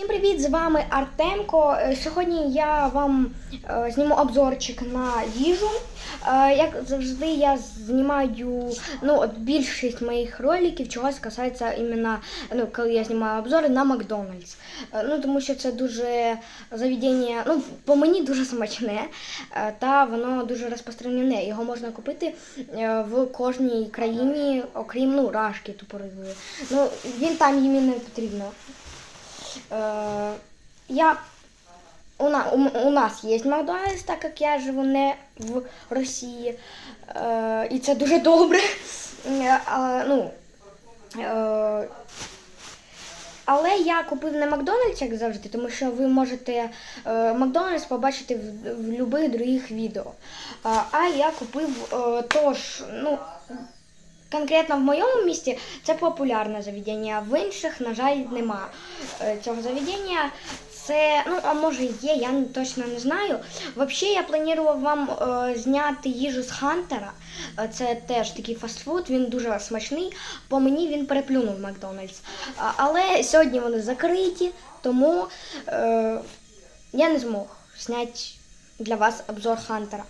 Всім привіт! З вами Артемко. Е, Сьогодні я вам е, зніму обзорчик на їжу. Е, як завжди, я знімаю ну, більшість моїх роликів чогось касається іменно, ну, коли я знімаю обзори на Макдональдс. Ну, тому що це дуже заведення, ну, по мені дуже смачне, та воно дуже розпространене. Його можна купити в кожній країні, окрім ну, рашки тупорилої. Ну, він там їм не потрібно. Е, я, у, у, у нас є Макдональдс, так як я живу не в Росії. Е, і це дуже добре. Е, ну, але я купив не Макдональдс, як завжди, тому що ви можете Макдональдс побачити в, в будь-яких других відео. А я купив тож, ну, конкретно в моєму місті це популярне заведення, в інших, на жаль, нема е, цього заведення. Це, ну, а може є, я точно не знаю. Взагалі, я планував вам е, зняти їжу з Хантера. Е, Це теж такий фастфуд, він дуже смачний. По мені він переплюнув Макдональдс. Але сьогодні вони закриті, тому е, я не змог зняти для вас обзор Хантера.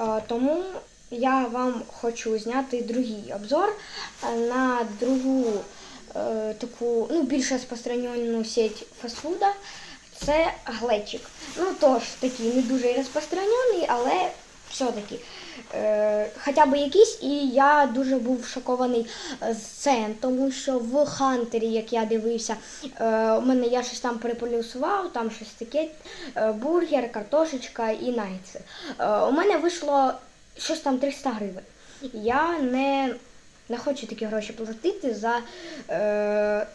Е, Тому я вам хочу зняти другий обзор на другу е, таку ну, більш розпространену сеть фастфуда. Це глечик. Ну тож такий не дуже розпространений, але все-таки е, хоча б якийсь, і я дуже був шокований з цен, тому що в Хантері, як я дивився, е, у мене я щось там переполюсував, там щось таке, е, бургер, картошечка і нагетси. Е, у мене вийшло щось там 300 гривень. Я не, не хочу такі гроші платити за е,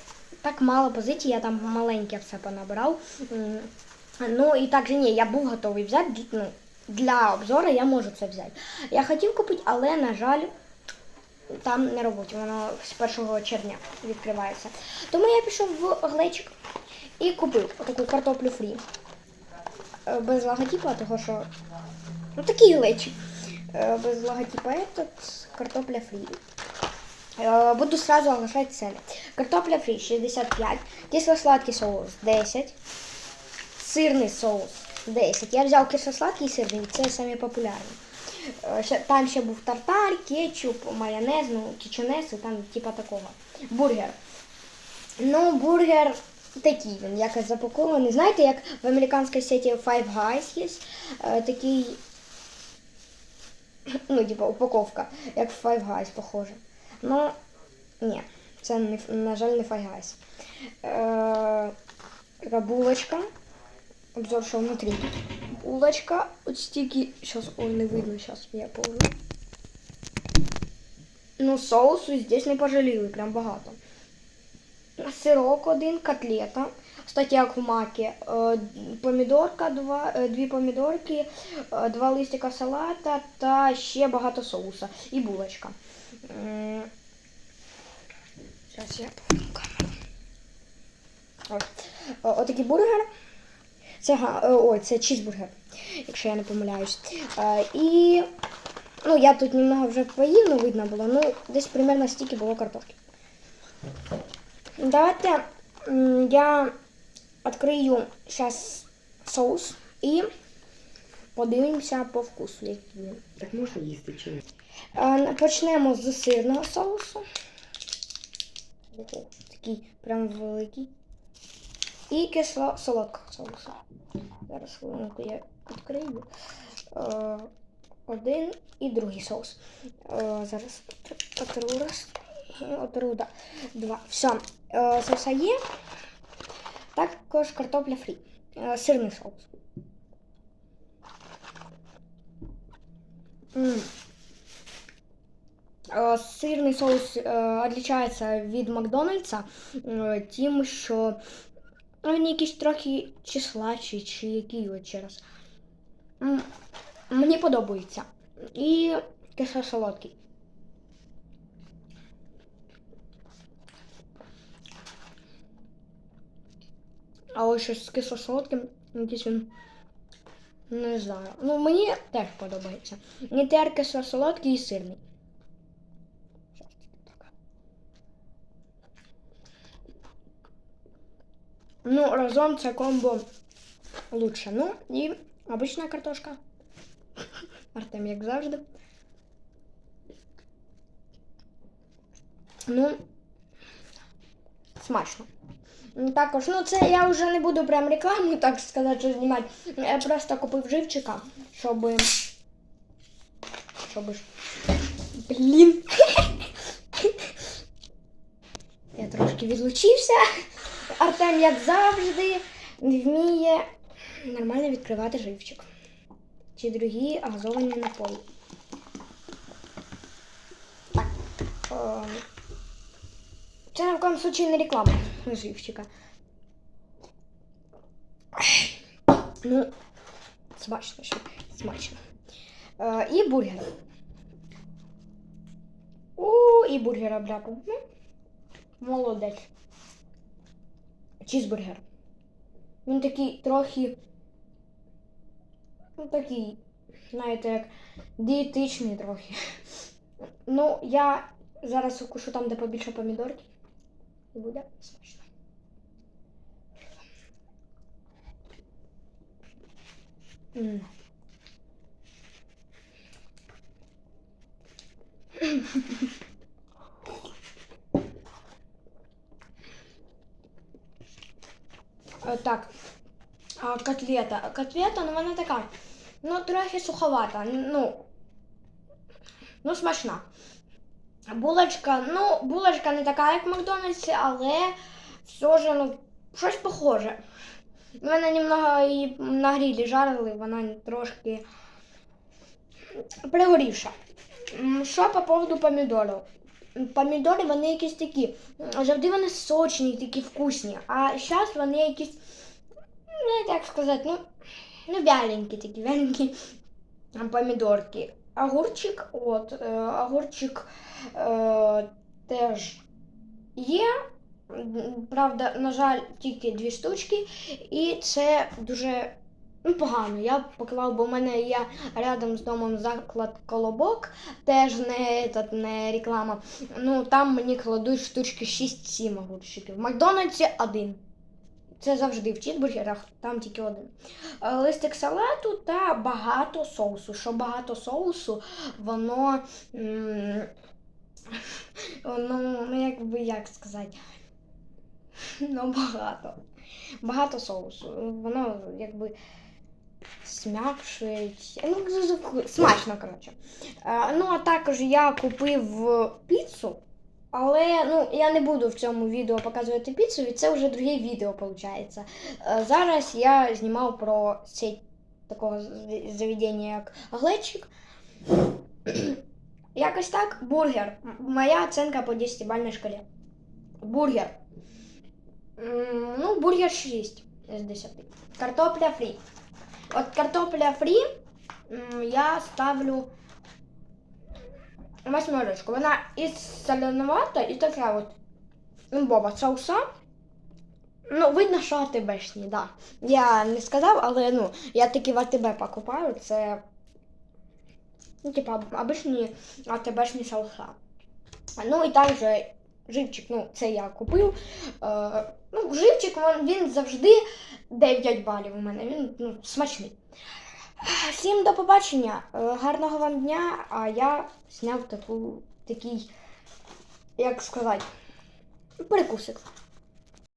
так мало позицій, я там маленьке все понабирав. Ну і так же ні, я був готовий взяти. Ну, для обзору я можу це взяти. Я хотів купити, але, на жаль, там не робить. Воно з 1 червня відкривається. Тому я пішов в глечик і купив таку картоплю фрі. Е, Без логотипа, того що. Ну такий глечик. Е, Без логотипа этот картопля фрі. Е, Буду сразу оглашати ціни. Картопля фрі 65, кисло-сладкий соус 10, сирний соус 10. Я взяв кисло-сладкий і сирний, це самі популярні. Е, Там ще був тартар, кетчуп, майонез, ну, кічонес і там типа такого. Бургер. Ну, бургер такий він, якось запакований. Знаєте, як в американській сеті Five Guys є такий, ну, типа упаковка, як в Five Guys, похоже. Ну, ні, це, не, на жаль, не Five Guys. Е, така булочка. Обзор, що внутрі. Булочка. От стільки. Сейчас, ой, не видно, сейчас я положу. Ну, соусу здесь не пожаліли, прям багато. Сирок один, котлета. Кстати, як. Е, Помідорка, два, е, дві помідорки, е, два листика салата та ще багато соуса. І булочка. Зараз я поверну камеру. Отакий бургер. Це, ой, це чізбургер, якщо я не помиляюсь. І ну, я тут немного вже поїв, ну видно було. Ну, десь примерно стільки було картошки. Давайте я відкрию зараз соус і подивимося по вкусу, який він. Так можна їсти чи ні? Е, Почнемо з сирного соусу. Такий прям великий. І кисло солодкого соусу. Зараз хвилинку я відкрию. Е, Один і другий соус. Е, Зараз отру раз. Отру, да. Два. Все. Соуса є. Також картопля фрі. Е, Сирний соус. Е, Сирний соус е, відрізняється від Макдональдса е, тим, що він якийсь трохи числачий, чи який от. М, Мені подобається. І кисло солодкий. А ось щось з кисло солодким, якийсь він. Не знаю. Ну, мені теж подобається. Мені теж кисло солодкий і сирний. Ну, разом це комбо лучше. Ну, і обична картошка. Артем, як завжди. Ну, смачно. Також, ну це я вже не буду прям рекламу, так сказати, знімати. Я просто купив живчика, щоб. Щоб. Блін. Я трошки відлучився. Артем, як завжди, вміє нормально відкривати живчик. Чи другі газовані напої. Так. Ем, Це в коєму случае не реклама живчика. Ну, смачно, що смачно. Е, і бургер. У, і бургер обляпав. Ну, молодець. Чізбургер. Він такий трохи. Ну, такий, знаєте, як дієтичний трохи. Ну, я зараз укушу там, де побільше помідорки. І буде смачно. М. Е, Так. А, котлета. Котлета, ну вона така. Ну, трохи суховата. Ну. Ну, смачна. Булочка, ну, булочка не така, як в Макдональдсі, але все ж, ну, щось похоже. Мене немного і на грілі жарили, вона трошки пригорівша. Що по поводу помідорів? Помідори вони якісь такі. Завжди вони сочні, такі вкусні. А зараз вони якісь, ну, як сказати, ну, ну вяленькі такі, вяленькі помідорки. Огурчик, от, е, огурчик е, теж є. Правда, на жаль, тільки дві штучки, і це дуже ну, погано. Я б поклав, бо в мене є рядом з домом заклад колобок, теж не, этот, не реклама. Ну там мені кладуть штучки 6-7 огурчиків. В Макдональдсі один. Це завжди в чізбургерах, там тільки один. Е, Листик салату та багато соусу. Що багато соусу, воно. Воно, ну як би як сказати. Ну, багато. Багато соусу. Воно якби смякшує. Ну, смачно, коротше. Е, Ну, а також я купив піцу. Але ну, я не буду в цьому відео показувати піцу, і це вже друге відео виходить. Зараз я знімав про сеть такого заведення, як Глечик. Якось так, бургер. Моя оценка по 10-бальній шкалі. Бургер. Ну, бургер 6 з 10. Картопля фрі. От картопля фрі я ставлю восьмерочку. Вона і соленовата, і така от імбова соуса. Ну, видно, що АТБшні, да. Я не сказав, але ну, я таки в АТБ покупаю. Це. Ну, типа, обичні АТБшні соуса. Ну і також живчик, ну, це я купив. Е, ну, живчик він завжди 9 балів у мене. Він ну, смачний. Всім до побачення. Е, Гарного вам дня. А я зняв таку, такий, як сказати, перекусик.